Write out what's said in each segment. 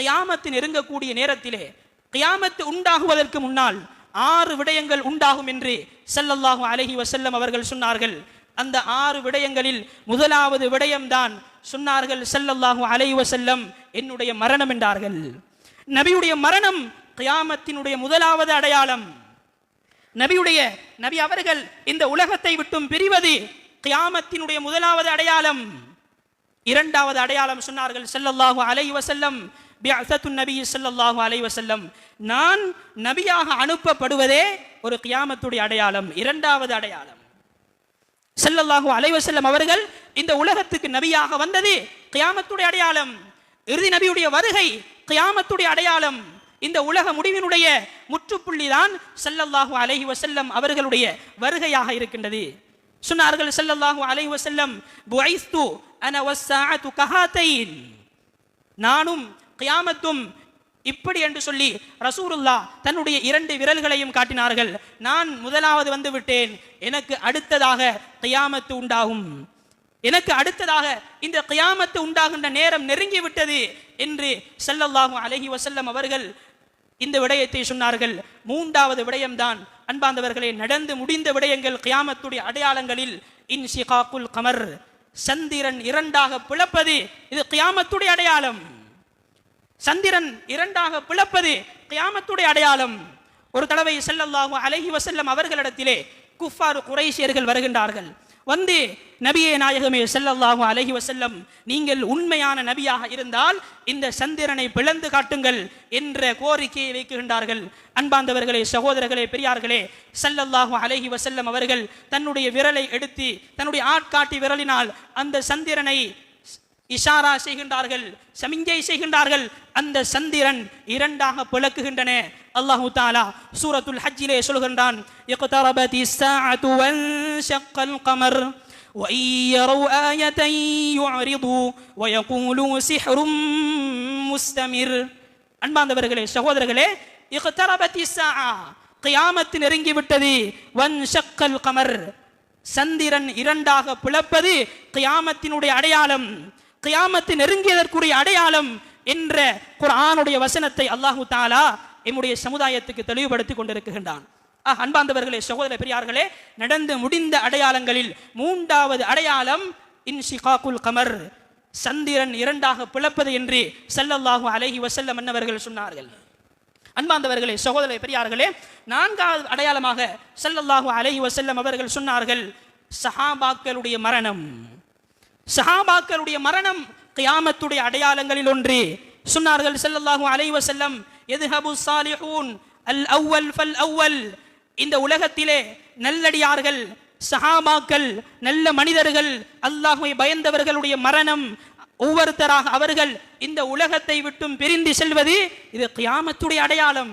கியாமத்து நெருங்கக்கூடிய நேரத்திலே கியாமத்து உண்டாகுவதற்கு முன்னால் ஆறு விடயங்கள் உண்டாகும் என்று செல்லல்லாஹு அலஹி வசல்லம் அவர்கள் சொன்னார்கள். அந்த ஆறு விடயங்களில் முதலாவது விடயம்தான் சொன்னார்கள் செல்லல்லாஹு அலைஹி வசல்லம் என்னுடைய மரணம் என்றார்கள். நபியுடைய மரணம் கியாமத்தினுடைய முதலாவது அடையாளம். நபியுடைய நபி அவர்கள் இந்த உலகத்தை விட்டும் பிரிவது கியாமத்தினுடைய முதலாவது அடையாளம். இரண்டாவது அடையாளம் சொன்னார்கள் செல்லல்லாஹு அலைஹி வசல்லம் பிஅஸத்து நபி ஸல்லல்லாஹு அலை வசல்லம் நான் நபியாக அனுப்பப்படுவதே ஒரு கியாமத்துடைய அடையாளம் இரண்டாவது அடையாளம். செல்லல்லாஹு அலைஹி வஸல்லம் அவர்கள் இந்த உலகத்துக்கு நபியாக வந்தது கியாமத்துடைய அடையாளம். இறுதி நபியுடைய வருகை கியாமத்துடைய அடையாளம். இந்த உலக முடிவினுடைய முற்றுப்புள்ளிதான் செல்லல்லாஹு ஸல்லல்லாஹு அலைஹி அவர்களுடைய வருகையாக இருக்கின்றது. சொன்னார்கள் ஸல்லல்லாஹு அலைஹி வசல்லம் புஐஸ்து அன வஸ்ஸாஅத்து கஹாத்தைன். நானும் கியாமத்தும் இப்படி என்று சொல்லி ரசூருல்லா தன்னுடைய இரண்டு விரல்களையும் காட்டினார்கள். நான் முதலாவது வந்து விட்டேன். எனக்கு அடுத்ததாக கியாமத்து உண்டாகும். எனக்கு அடுத்ததாக இந்த கியாமத்து உண்டாகின்ற நேரம் நெருங்கி விட்டது என்று செல்லல்லாகும் அலைஹி வசல்லம் அவர்கள் இந்த விடயத்தை சொன்னார்கள். மூன்றாவது விடயம்தான் அன்பாந்தவர்களே நடந்து முடிந்த விடயங்கள் கியாமத்துடைய அடையாளங்களில் இன்ஷிகாக்குல் கமர் சந்திரன் இரண்டாக பிளப்பது இது கியாமத்துடைய அடையாளம். சந்திரன் இரண்டாக பிளப்பது கியாமத்துடைய அடையாளம். ஒரு தடவை ஸல்லல்லாஹு அலஹி வசல்லம் அவர்களிடத்திலே குஃபார் குறைசியர்கள் வருகின்றார்கள். வந்து நபியே நாயகமே ஸல்லல்லாஹு அலஹி வசல்லம் நீங்கள் உண்மையான நபியாக இருந்தால் இந்த சந்திரனை பிளந்து காட்டுங்கள் என்ற கோரிக்கையை வைக்கின்றார்கள். அன்பாந்தவர்களே சகோதரர்களே பெரியார்களே ஸல்லல்லாஹு அலஹி வசல்லம் அவர்கள் தன்னுடைய விரலை எடுத்து தன்னுடைய ஆட்காட்டி விரலினால் அந்த சந்திரனை இஷாரா செய்கின்றார்கள் சமிஞ்சை செய்கின்றார்கள் அந்த சந்திரன் இரண்டாக பிளக்குகின்றன அல்லாஹு தாலா சூரத்துல் ஹஜ்ஜிலே சொல்கின்றான் இக்தரபதி الساعة وانشق القمر وإن يروا آية يعرضوا ويقولوا سحر مستمر அன்பாந்தவர்களே சகோதரர்களே இக்தரபதி الساعة கியாமத்து நெருங்கி விட்டது வன்ஷக்கல் கமர் சந்திரன் இரண்டாக பிளப்பது கியாமத்தினுடைய அடையாளம் கியாமத்து நெருங்கியதற்குரிய அடையாளம் என்ற குரானுடைய வசனத்தை அல்லாஹு தாலா எம்முடைய சமுதாயத்துக்கு தெளிவுபடுத்தி கொண்டிருக்கின்றான். ஆஹ், அன்பாந்தவர்களே சகோதர பெரியார்களே நடந்து முடிந்த அடையாளங்களில் மூன்றாவது அடையாளம் இன்ஷிகாக்குல் கமர் சந்திரன் இரண்டாக பிளப்பது என்று செல்லல்லாஹு அலஹி வசல்லம் அன்னவர்கள் சொன்னார்கள். அன்பாந்தவர்களே சகோதர பெரியார்களே நான்காவது அடையாளமாக செல்லல்லாஹு அலஹி வசல்லம் அவர்கள் சொன்னார்கள் சஹாபாக்களுடைய மரணம். சஹாபாக்களுடைய மரணம் கியாமத்துடைய அடையாளங்களில் ஒன்று. சொன்னார்கள் செல்லல்லாஹு அலைவ செல்லம் எதுஹபு சாலிஹூன் அல் அவ்வல் ஃபல் அவ்வல். இந்த உலகத்திலே நல்லடியார்கள் சஹாபாக்கள் நல்ல மனிதர்கள் அல்லாஹுவை பயந்தவர்களுடைய மரணம் ஒவ்வொருத்தராக அவர்கள் இந்த உலகத்தை விட்டும் பிரிந்து செல்வது இது கியாமத்துடைய அடையாளம்.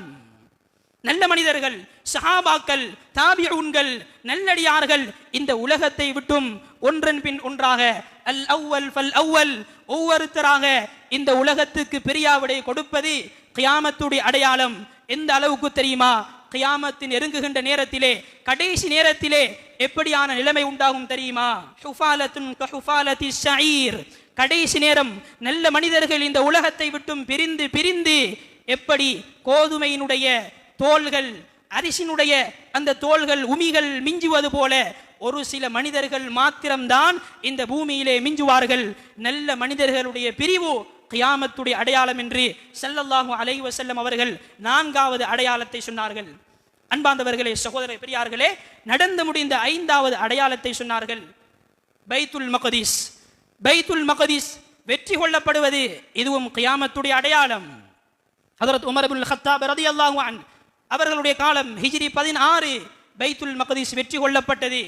நல்ல மனிதர்கள் சஹாபாக்கள் தாபிஊன்கள் நல்லடியார்கள் இந்த உலகத்தை விட்டும் ஒன்றன் பின் ஒன்றாக அல் அவ்வல் ஃபல் அவ்வல் ஒவ்வொருத்தராக இந்த உலகத்துக்கு பெரியாவிடை கொடுப்பது கியாமத்துடைய அடையாளம். எந்த அளவுக்கு தெரியுமா? கியாமத்தின் நெருங்குகின்ற நேரத்திலே கடைசி நேரத்திலே எப்படியான நிலைமை உண்டாகும் தெரியுமா? ஹுஃபாலத்துன் கடைசி நேரம் நல்ல மனிதர்கள் இந்த உலகத்தை விட்டும் பிரிந்து பிரிந்து எப்படி கோதுமையினுடைய தோள்கள் அரிசினுடைய அந்த தோள்கள் உமிகள் மிஞ்சுவது போல ஒரு சில மனிதர்கள் மாத்திரம்தான் இந்த பூமியிலே மிஞ்சுவார்கள். நல்ல மனிதர்களுடைய பிரிவு கியாமத்துடைய அடையாளம் என்று செல்லல்லாஹு அலைஹி வஸல்லம் அவர்கள் நான்காவது அடையாளத்தை சொன்னார்கள். அன்பாந்தவர்களே சகோதர பெரியார்களே நடந்து முடிந்த ஐந்தாவது அடையாளத்தை சொன்னார்கள். பைத்துல் மகதீஸ். பைத்துல் மகதீஸ் வெற்றி கொள்ளப்படுவது இதுவும் கியாமத்துடைய அடையாளம். ஹதரத் உமர் அபுல் ஹத்தாப் ரலியல்லாஹு அன் அவர்களுடைய காலம் ஹிஜ்ரி பதினாறு பைத்துல் மகதீஸ் வெற்றி கொள்ளப்பட்டது.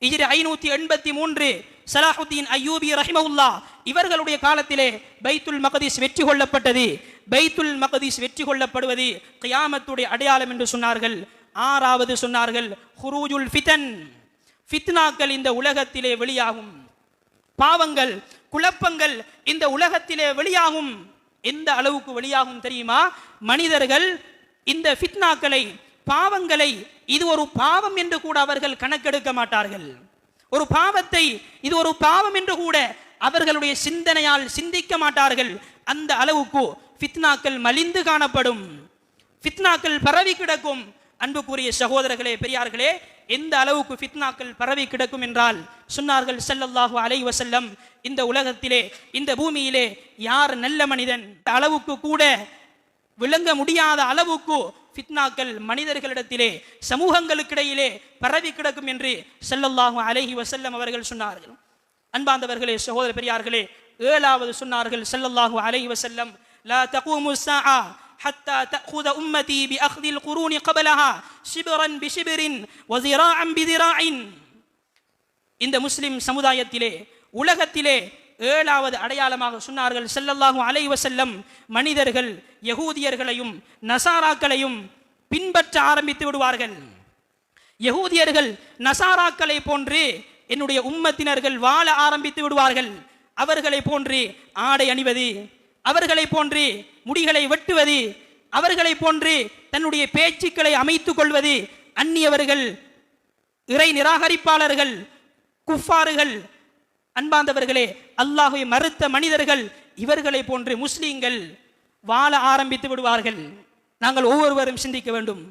ஹிஜ்ரி ஐநூத்தி எண்பத்தி மூன்று சலாஹுத்தீன் அய்யூபி ரஹிமவுல்லா இவர்களுடைய காலத்திலே பைத்துல் மகதீஸ் வெற்றி கொள்ளப்பட்டது. பைத்துல் மகதீஸ் வெற்றி கொள்ளப்படுவது கியாமத்துடைய அடையாளம் என்று சொன்னார்கள். ஆறாவது சொன்னார்கள் ஹுரூஜுல் ஃபிதன். ஃபித்னாக்கள் இந்த உலகத்திலே வெளியாகும். பாவங்கள் குழப்பங்கள் இந்த உலகத்திலே வெளியாகும். எந்த அளவுக்கு வெளியாகும் தெரியுமா? மனிதர்கள் இந்த ஃபித்னாக்களை பாவங்களை இது ஒரு பாவம் என்று கூட அவர்கள் கணக்கெடுக்க மாட்டார்கள். ஒரு பாவத்தை இது ஒரு பாவம் என்று கூட அவர்களுடைய சிந்தனையால் சிந்திக்க மாட்டார்கள். அந்த அளவுக்கு ஃபித்னாக்கள் மலிந்து காணப்படும். ஃபித்னாக்கள் பரவி கிடக்கும். அன்புக்குரிய சகோதரர்களே பெரியார்களே எந்த அளவுக்கு ஃபித்னாக்கள் பரவி கிடக்கும் என்றால் சொன்னார்கள் செல்லல்லாஹு அலை வசல்லம் இந்த உலகத்திலே இந்த பூமியிலே யார் நல்ல மனிதன்? அளவுக்கு கூட விளங்க முடியாத அளவுக்கு ஃபித்னாக்கள் மனிதர்களிடத்திலே சமூகங்களுக்கிடையிலே பரவி கிடக்கும் என்று ஸல்லல்லாஹு அலைஹி வஸல்லம் அவர்கள் சொன்னார்கள் அன்பாந்தவர்களே சகோதர பெரியார்களே ஏழாவது சொன்னார்கள் ஸல்லல்லாஹு அலைஹி வஸல்லம் லா தகூமு الساعة حتى تأخذ أمتي بأخذ القرون قبلها شبرا بشبر وذراعا بذراع இந்த முஸ்லிம் சமுதாயத்திலே உலகத்திலே ஏழாவது அடையாளமாக சொன்னார்கள். செல்லல்லாகும் அலைஹி வஸல்லம் மனிதர்கள் யகூதியர்களையும் நசாராக்களையும் பின்பற்ற ஆரம்பித்து விடுவார்கள். யகூதியர்கள் நசாராக்களை போன்று என்னுடைய உம்மத்தினர்கள் வாழ ஆரம்பித்து விடுவார்கள். அவர்களை போன்று ஆடை அணிவது அவர்களை போன்று முடிகளை வெட்டுவது அவர்களை போன்று தன்னுடைய பேச்சுக்களை அமைத்துக் கொள்வது அந்நியவர்கள் இறை நிராகரிப்பாளர்கள் குஃபாறுகள் அன்பாந்தவர்களே அல்லாஹை மறுத்த மனிதர்கள் இவர்களை போன்று முஸ்லீம்கள் வாழ ஆரம்பித்து விடுவார்கள். நாங்கள் ஒவ்வொருவரும் சிந்திக்க வேண்டும்.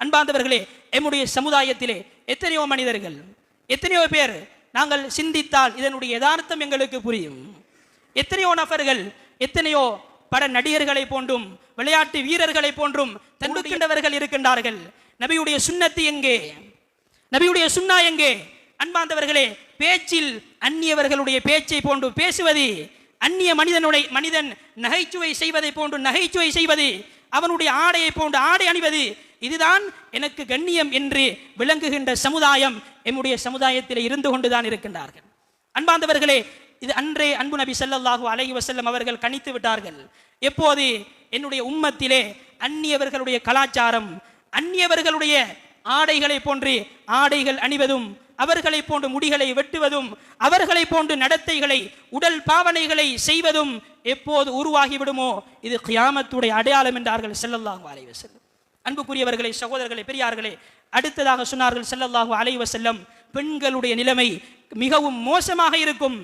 அன்பாந்தவர்களே எம்முடைய சமுதாயத்திலே எத்தனையோ மனிதர்கள் எத்தனையோ பேர் நாங்கள் சிந்தித்தால் இதனுடைய யதார்த்தம் எங்களுக்கு புரியும். எத்தனையோ நபர்கள் எத்தனையோ பட நடிகர்களை போன்றும் விளையாட்டு வீரர்களை போன்றும் தன்னுக்கின்றவர்கள் இருக்கின்றார்கள். நபியுடைய சுண்ணத்து எங்கே? நபியுடைய சுண்ணா எங்கே? அன்பாந்தவர்களே பேச்சில் அந்நியவர்களுடைய பேச்சை போன்று பேசுவது அந்நிய மனிதனுடைய மனிதன் நகைச்சுவை செய்வதை போன்று நகைச்சுவை செய்வது அவனுடைய ஆடையை போன்று ஆடை அணிவது இதுதான் எனக்கு கண்ணியம் என்று விளங்குகின்ற சமுதாயம் எம்முடைய சமுதாயத்தில் இருந்து கொண்டுதான் இருக்கின்றார்கள். அன்பாந்தவர்களே இது அன்றே அன்பு நபி சல்லாஹூ அலஹி வசல்லம் அவர்கள் கணித்து விட்டார்கள். எப்போது என்னுடைய உம்மத்திலே அந்நியவர்களுடைய கலாச்சாரம் அந்நியவர்களுடைய ஆடைகளை போன்று ஆடைகள் அணிவதும் அவர்களை போன்று முடிகளை வெட்டுவதும் அவர்களை போன்று நடத்தைகளை உடல் பாவனைகளை செய்வதும் எப்போது உருவாகிவிடுமோ இது கியாமத்துடைய அடையாளம் என்றார்கள் ஸல்லல்லாஹு அலைவ செல்லும் அன்புக்குரியவர்களை சகோதரர்களை பெரியார்களே அடுத்ததாக சொன்னார்கள் ஸல்லல்லாஹு அலைவ செல்லம் பெண்களுடைய நிலைமை மிகவும் மோசமாக இருக்கும்.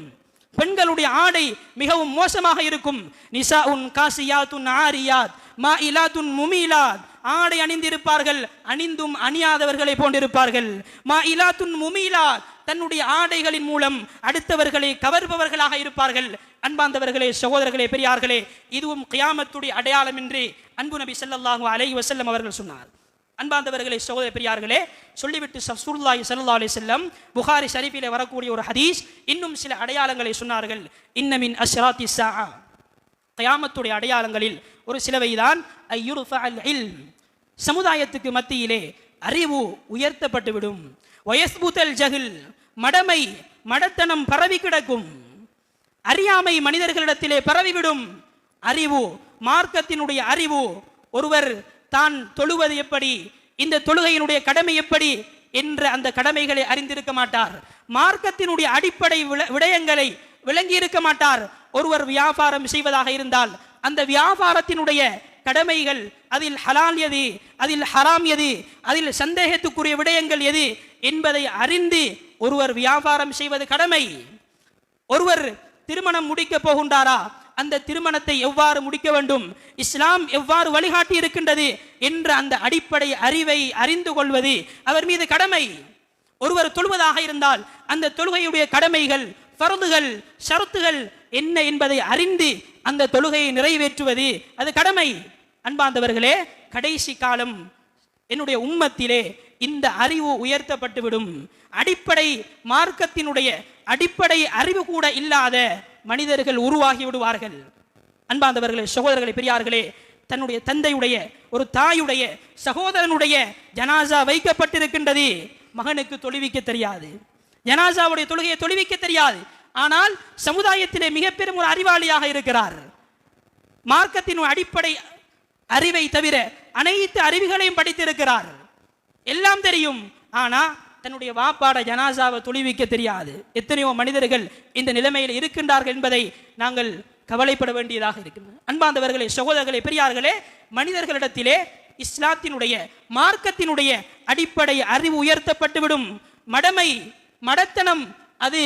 பெண்களுடைய ஆடை மிகவும் மோசமாக இருக்கும். நிசா உன் காசியாத்துன் ஆரியாத் மா இலாத்துன் முமிலாத் ஆடை அணிந்திருப்பார்கள் அணிந்தும் அணியாதவர்களை போன்றிருப்பார்கள். மா இலாத்துன் முமிலா தன்னுடைய ஆடைகளின் மூலம் அடுத்தவர்களை கவர்பவர்களாக இருப்பார்கள். அன்பாந்தவர்களே சகோதரர்களே பெரியார்களே இதுவும் கியாமத்துடைய அடையாளம் என்று அன்பு நபி ஸல்லல்லாஹு அலை வசல்லம் அவர்கள் சொன்னார். அன்பாந்தவர்களே சகோதர பெரியார்களே சொல்லிவிட்டு சசூல்லாஹி சல்லா அலி செல்லம் புகாரி ஷரீஃபிலே வரக்கூடிய ஒரு ஹதீஸ் இன்னும் சில அடையாளங்களை சொன்னார்கள். இன்னமின் அஸ்ராத்தி சா கயாமத்துடைய அடையாளங்களில் ஒரு சிலவைதான் ஐயுர்ஃபஅல் இல்ம். சமுதாயத்துக்கு மத்தியிலே அறிவு உயர்த்தப்பட்டுவிடும். வயஸ்புதல் ஜஹில் மடமை மடத்தனம் பரவி கிடக்கும். அறியாமை மனிதர்களிடத்திலே பரவிவிடும். அறிவு மார்க்கத்தினுடைய அறிவு ஒருவர் தான் தொழுவது எப்படி இந்த தொழுகையினுடைய கடமை எப்படி என்ற அந்த கடமைகளை அறிந்திருக்க மாட்டார். மார்க்கத்தினுடைய அடிப்படை விடயங்களை விளங்கி இருக்க மாட்டார். ஒருவர் வியாபாரம் செய்வதாக இருந்தால் அந்த வியாபாரத்தினுடைய கடமைகள் அதில் ஹலால் எது அதில் ஹராம் எது அதில் சந்தேகத்துக்குரிய விடயங்கள் எது என்பதை அறிந்து ஒருவர் வியாபாரம் செய்வது கடமை. ஒருவர் திருமணம் முடிக்க போகின்றாரா அந்த திருமணத்தை எவ்வாறு முடிக்க வேண்டும் இஸ்லாம் எவ்வாறு வழிகாட்டி இருக்கின்றது என்ற அந்த அடிப்படை அறிவை அறிந்து கொள்வது அவர் மீது கடமை. ஒருவர் தொழுவதாக இருந்தால் அந்த தொழுகையுடைய கடமைகள் ஃபர்துகள் ஷரத்துகள் என்ன என்பதை அறிந்து அந்த தொழுகையை நிறைவேற்றுவது அது கடமை. அன்பாந்தவர்களே கடைசி காலம் என்னுடைய உம்மத்திலே இந்த அறிவு உயர்த்தப்பட்டுவிடும். அடிப்படை மார்க்கத்தினுடைய அடிப்படை அறிவு கூட இல்லாத மனிதர்கள் உருவாகி விடுவார்கள். அன்பாந்தவர்களே சகோதரர்களே பெரியார்களே தன்னுடைய தந்தையுடைய ஒரு தாயுடைய சகோதரனுடைய ஜனாசா வைக்கப்பட்டிருக்கின்றது. மகனுக்கு தொழுவிக்க தெரியாது. ஜனாசாவுடைய தொழுகையை தொழுவிக்க தெரியாது. ஆனால் சமுதாயத்திலே மிக பெரும் ஒரு அறிவாளியாக இருக்கிறார். மார்க்கத்தின் அடிப்படை அறிவை தவிர அனைத்து அறிவுகளையும் படித்திருக்கிறார். எல்லாம் தெரியும். ஆனா தன்னுடைய வாப்பாட ஜனாசாவை தொழுவிக்க தெரியாது. எத்தனையோ மனிதர்கள் இந்த நிலைமையில் இருக்கின்றார்கள் என்பதை நாங்கள் கவலைப்பட வேண்டியதாக இருக்கிறது. அன்பாந்தவர்களே சகோதரர்களே பெரியார்களே மனிதர்களிடத்திலே இஸ்லாத்தினுடைய மார்க்கத்தினுடைய அடிப்படை அறிவு உயர்த்தப்பட்டுவிடும் மடமை மடத்தனம் அது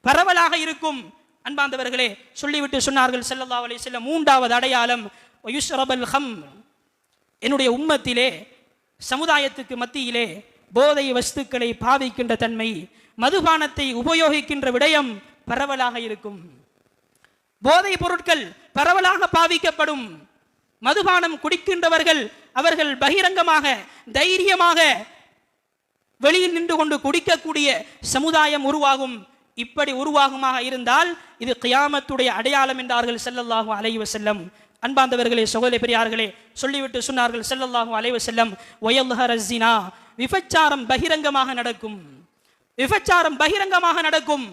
பரவலாக இருக்கும். அன்பாந்தவர்களே சொல்லிவிட்டு சொன்னார்கள் செல்லல்லா அலி செல்ல மூன்றாவது அடையாளம் ஹம். என்னுடைய உம்மத்திலே சமுதாயத்துக்கு மத்தியிலே போதை வஸ்துக்களை பாவிக்கின்ற தன்மை மதுபானத்தை உபயோகிக்கின்ற விடயம் பரவலாக இருக்கும். போதை பொருட்கள் பரவலாக பாவிக்கப்படும். மதுபானம் குடிக்கின்றவர்கள் அவர்கள் பகிரங்கமாக தைரியமாக வெளியில் நின்று கொண்டு குடிக்கக்கூடிய சமுதாயம் உருவாகும் இப்படி உருவாகுமாக இருந்தால் இது கியாமத்துடைய அடையாளம் என்றார்கள் செல்லல்லாகும் அலைஹி செல்லம் அன்பாந்தவர்களே சகோதரி பெரியார்களே சொல்லிவிட்டு சொன்னார்கள் செல்லல்லாகும் அலைஹி செல்லம் ஒயல்ஹரஸினா விபச்சாரம் பகிரங்கமாக நடக்கும். விபச்சாரம் பகிரங்கமாக நடக்கும்.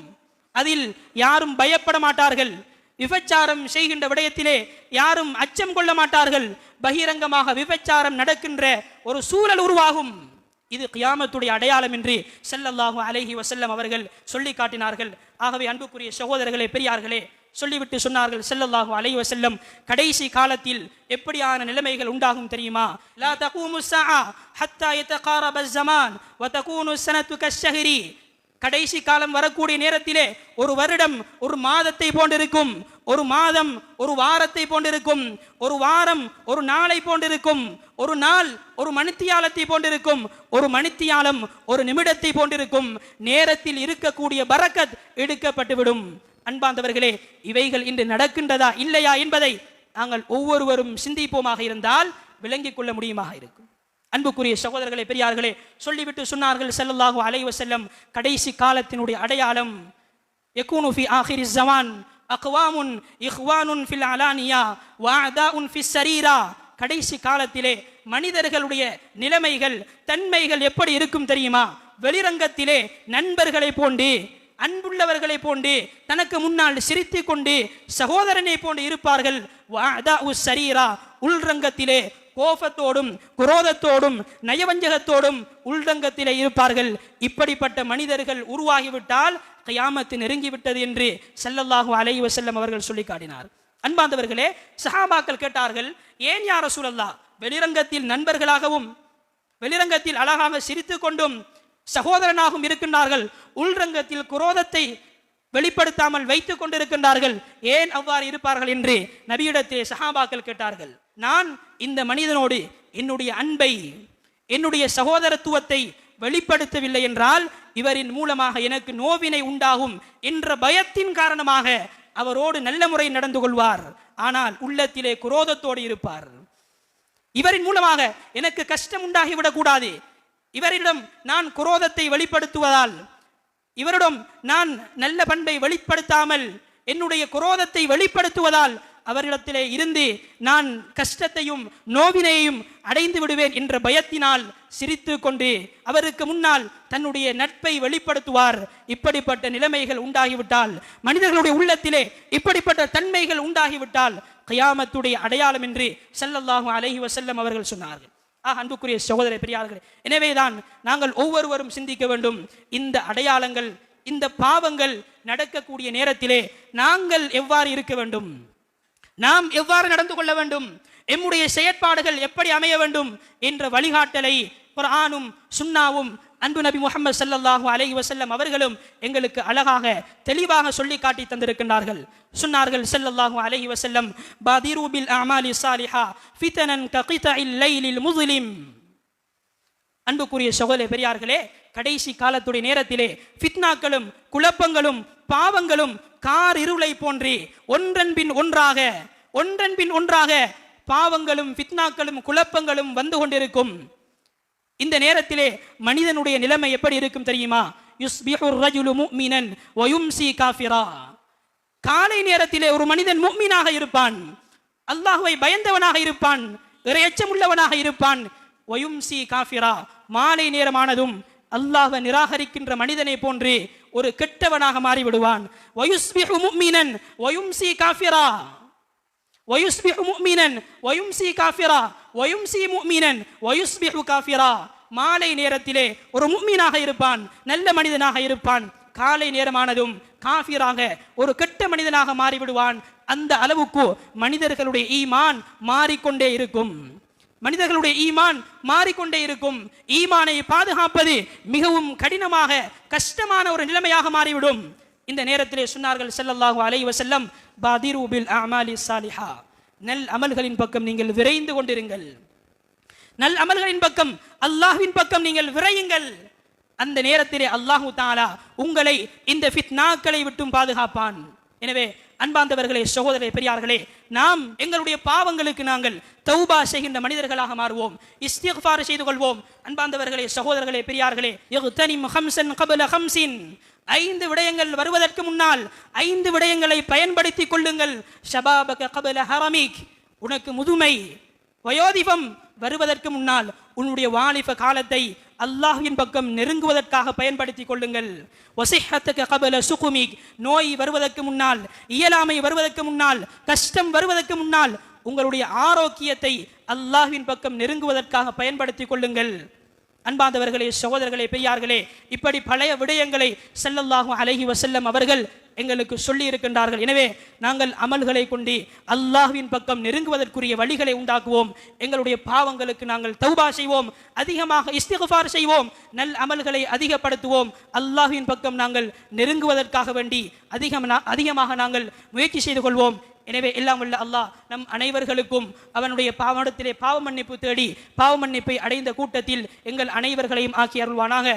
அதில் யாரும் பயப்பட மாட்டார்கள். விபச்சாரம் செய்கின்ற விடயத்திலே யாரும் அச்சம் கொள்ள மாட்டார்கள். பகிரங்கமாக விபச்சாரம் நடக்கின்ற ஒரு சூழல் உருவாகும். இது கியாமத்துடைய அடையாளம் என்று செல்லல்லாஹு அலஹி வசல்லம் அவர்கள் சொல்லி காட்டினார்கள். ஆகவே அன்புக்குரிய சகோதரர்களே பெரியார்களே சொல்லிவிட்டு சொன்னார்கள் செல்லல்லாஹு அலைஹி வசல்லம் கடைசி காலத்தில் எப்படியான நிலைமைகள் உண்டாகும் தெரியுமா? லா தகூமு ஸஆ ஹத்தா யதகாரப ஸமான் வ தகூனு ஸனத்து கஷ்ஷஹரி கடைசி காலம் வரக்கூடிய நேரத்திலே ஒரு வருடம் ஒரு மாதத்தை போன்றிருக்கும். ஒரு மாதம் ஒரு வாரத்தை போன்றிருக்கும். ஒரு வாரம் ஒரு நாளை போன்றிருக்கும். ஒரு நாள் ஒரு மணித்தியாலத்தை போன்றிருக்கும். ஒரு மணித்தியாலம் ஒரு நிமிடத்தை போன்றிருக்கும். நேரத்தில் இருக்கக்கூடிய பரக்கத் எடுக்கப்பட்டுவிடும். அன்பாந்தவர்களே இவைகள் இன்று நடக்கின்றதா இல்லையா என்பதை நாங்கள் ஒவ்வொருவரும் சிந்திப்போமாக இருந்தால் விளங்கிக் கொள்ள முடியுமாக இருக்கும். அன்புக்குரிய சகோதரர்களே பெரியார்களே சொல்லிவிட்டு சொன்னார்கள் ஸல்லல்லாஹு அலைவ செல்லம் கடைசி காலத்தினுடைய அடையாளம் எக்கூனுஃபி ஆஹிரி ஜவான் அக்வாமுன் இஹ்வானுன் ஃபில் அலானியா வஅதாஉன் ஃபிஸ் சரீரா. கடைசி காலத்திலே மனிதர்களுடைய நிலைமைகள் தன்மைகள் எப்படி இருக்கும் தெரியுமா? வெளிரங்கத்திலே நண்பர்களை போன்று அன்புள்ளவர்களை போன்று தனக்கு முன்னால் சிரித்து கொண்டு சகோதரனை போன்று இருப்பார்கள். வஅதாஉ சரீரா. உள்ரங்கத்திலே கோபத்தோடும் குரோதத்தோடும் நயவஞ்சகத்தோடும் உள்ரங்கத்திலே இருப்பார்கள். இப்படிப்பட்ட மனிதர்கள் உருவாகிவிட்டால் கயாமத்து நெருங்கிவிட்டது என்று செல்லல்லாஹு அலைஹி வஸல்லம் அவர்கள் சொல்லி காட்டினார் அன்பாந்தவர்களே சஹாபாக்கள் கேட்டார்கள் ஏன் யார் சூழல்லா வெளிரங்கத்தில் நண்பர்களாகவும் வெளிரங்கத்தில் அழகாக சிரித்து கொண்டும் சகோதரனாகவும் இருக்கின்றார்கள். உள்ரங்கத்தில் குரோதத்தை வெளிப்படுத்தாமல் வைத்துக் கொண்டிருக்கின்றார்கள். ஏன் அவ்வாறு இருப்பார்கள்? என்று நபியிடத்தே சஹாபாக்கள் கேட்டார்கள் நான் இந்த மனிதனோடு என்னுடைய அன்பை என்னுடைய சகோதரத்துவத்தை வெளிப்படுத்தவில்லை என்றால் இவரின் மூலமாக எனக்கு நோவினை உண்டாகும் என்ற பயத்தின் காரணமாக அவரோடு நல்ல முறை நடந்து கொள்வார். ஆனால் உள்ளத்திலே குரோதத்தோடு இருப்பார். இவரின் மூலமாக எனக்கு கஷ்டம் உண்டாகிவிடக் கூடாது. இவரிடம் நான் குரோதத்தை வெளிப்படுத்துவதால் இவரிடம் நான் நல்ல பண்பை வெளிப்படுத்தாமல் என்னுடைய குரோதத்தை வெளிப்படுத்துவதால் அவரிடத்திலே இருந்து நான் கஷ்டத்தையும் நோவினையையும் அடைந்து விடுவேன் என்ற பயத்தினால் சிரித்து கொண்டு அவருக்கு முன்னால் தன்னுடைய நட்பை வெளிப்படுத்துவார். இப்படிப்பட்ட நிலைமைகள் உண்டாகிவிட்டால் மனிதர்களுடைய உள்ளத்திலே இப்படிப்பட்ட தன்மைகள் உண்டாகிவிட்டால் கயாமத்துடைய அடையாளம் என்று ஸல்லல்லாஹு அலைஹி வஸல்லம் அவர்கள் சொன்னார்கள். ஆக அன்புக்குரிய சகோதர பெரியார்களே எனவேதான் நாங்கள் ஒவ்வொருவரும் சிந்திக்க வேண்டும். இந்த அடையாளங்கள் இந்த பாவங்கள் நடக்கக்கூடிய நேரத்திலே நாங்கள் எவ்வாறு இருக்க வேண்டும்? நாம் எவ்வாறு நடந்து கொள்ள வேண்டும்? எம்முடைய செயற்பாடுகள் எப்படி அமைய வேண்டும்? என்ற வழிகாட்டலை குரானும் சுன்னாவும் அன்பு நபி முகமது சல்லாஹூ அலஹி வசல்லம் அவர்களும் எங்களுக்கு அழகாக தெளிவாக சொல்லி காட்டி தந்திருக்கின்றார்கள். சொன்னார்கள் ஸல்லல்லாஹு அலஹி வசல்லம் பாதிரூபில் அமாலி சாலிஹா ஃபிதனன் ககித இல்லைலில் முஸ்லிம். அன்புக்குரிய சகோதர பெரியார்களே கடைசி காலத்துடைய நேரத்திலே ஃபித்னாக்களும் குழப்பங்களும் பாவங்களும் கார் இருளை போன்றி ஒன்றன் பின் ஒன்றாக ஒன்றன் பின் ஒன்றாக பாவங்களும் ஃபித்னாக்களும் குழப்பங்களும் வந்து கொண்டிருக்கும். இந்த நேரத்திலே மனிதனுடைய நிலைமை எப்படி இருக்கும் தெரியுமா? யுஸ்பிஹு ரஜுலு முஃமினன் வ காஃபிரா. காலை நேரத்திலே ஒரு மனிதன் முக்மீனாக இருப்பான். அல்லாஹுவை பயந்தவனாக இருப்பான். இறையச்சம் உள்ளவனாக இருப்பான். வயும்சி காஃபிரா. மாலை நேரமானதும் அல்லாஹ நிராகரிக்கின்ற மனிதனை போன்று ஒரு கெட்டவனாக மாறிவிடுவான். காஃபிரா. வயுஸ்பிஹு முஃமினன் வயும்சி காஃபிரா. வயும்சி முஃமினன் வயுஸ்பிஹு காஃபிரா. மாலை நேரத்திலே ஒரு முக்மீனாக இருப்பான் நல்ல மனிதனாக இருப்பான். காலை நேரமானதும் காஃபிராக ஒரு கெட்ட மனிதனாக மாறிவிடுவான். அந்த அளவுக்கு மனிதர்களுடைய ஈமான் மாறிக்கொண்டே இருக்கும். மனிதர்களுடைய ஈமான் மாறிக்கொண்டே இருக்கும். ஈமானை பாதுகாப்பது மிகவும் கடினமாக கஷ்டமான ஒரு நிலைமையாக மாறிவிடும். இந்த நேரத்திலே சொன்னார்கள் செல்லல்லாஹு அலைவ செல்லம் பாதிரூபில் அமாலி சாலிஹா நல் அமல்களின் பக்கம் நீங்கள் விரைந்து கொண்டிருங்கள். நல் அமல்களின் பக்கம் அல்லாஹ்வின் பக்கம் நீங்கள் விரையுங்கள். அந்த நேரத்திலே அல்லாஹு தாலா உங்களை இந்த ஃபித்னாக்களை விட்டும் பாதுகாப்பான். எனவே அன்பாந்தவர்களே சகோதரே பெரியார்களே நாம் எங்களுடைய பாவங்களுக்கு நாங்கள் தௌபா செய்கின்ற மனிதர்களாக மாறுவோம். இஸ்திஃபார் செய்து கொள்வோம். அன்பாந்தவர்களே சகோதரர்களே பெரியார்களே ஹம்சின் ஐந்து விடயங்கள் வருவதற்கு முன்னால் ஐந்து விடயங்களை பயன்படுத்திக் கொள்ளுங்கள். ஷபாபக கபல ஹரமிக். உனக்கு முதுமை வயோதிபம் வருவதற்கு முன்னால் உன்னுடைய வாலிப காலத்தை அல்லாஹின் பக்கம் நெருங்குவதற்காக பயன்படுத்திக் கொள்ளுங்கள். வசிஹத்துக்கு கபல சுகுமிக் நோய் வருவதற்கு முன்னால் இயலாமை வருவதற்கு முன்னால் கஷ்டம் வருவதற்கு முன்னால் உங்களுடைய ஆரோக்கியத்தை அல்லாஹின் பக்கம் நெருங்குவதற்காக பயன்படுத்திக் கொள்ளுங்கள். அன்பாந்தவர்களே சகோதரர்களே பெய்யார்களே இப்படி பழைய விடயங்களை செல்லல்லாகும் அழகி வசல்லம் அவர்கள் எங்களுக்கு சொல்லி இருக்கின்றார்கள் எனவே நாங்கள் அமல்களை கொண்டு அல்லாஹ்வின் பக்கம் நெருங்குவதற்குரிய வழிகளை உண்டாக்குவோம். எங்களுடைய பாவங்களுக்கு நாங்கள் தௌபா செய்வோம். அதிகமாக இஸ்திகுஃபார் செய்வோம். நல் அமல்களை அதிகப்படுத்துவோம். அல்லாஹ்வின் பக்கம் நாங்கள் நெருங்குவதற்காக வேண்டி அதிகம் அதிகமாக நாங்கள் முயற்சி செய்து கொள்வோம். எனவே எல்லாம் உள்ள அல்லாஹ் நம் அனைவர்களுக்கும் அவனுடைய பாவனத்திலே பாவ மன்னிப்பு தேடி பாவ மன்னிப்பை அடைந்த கூட்டத்தில் எங்கள் அனைவர்களையும் ஆக்கி அருள்வானாக.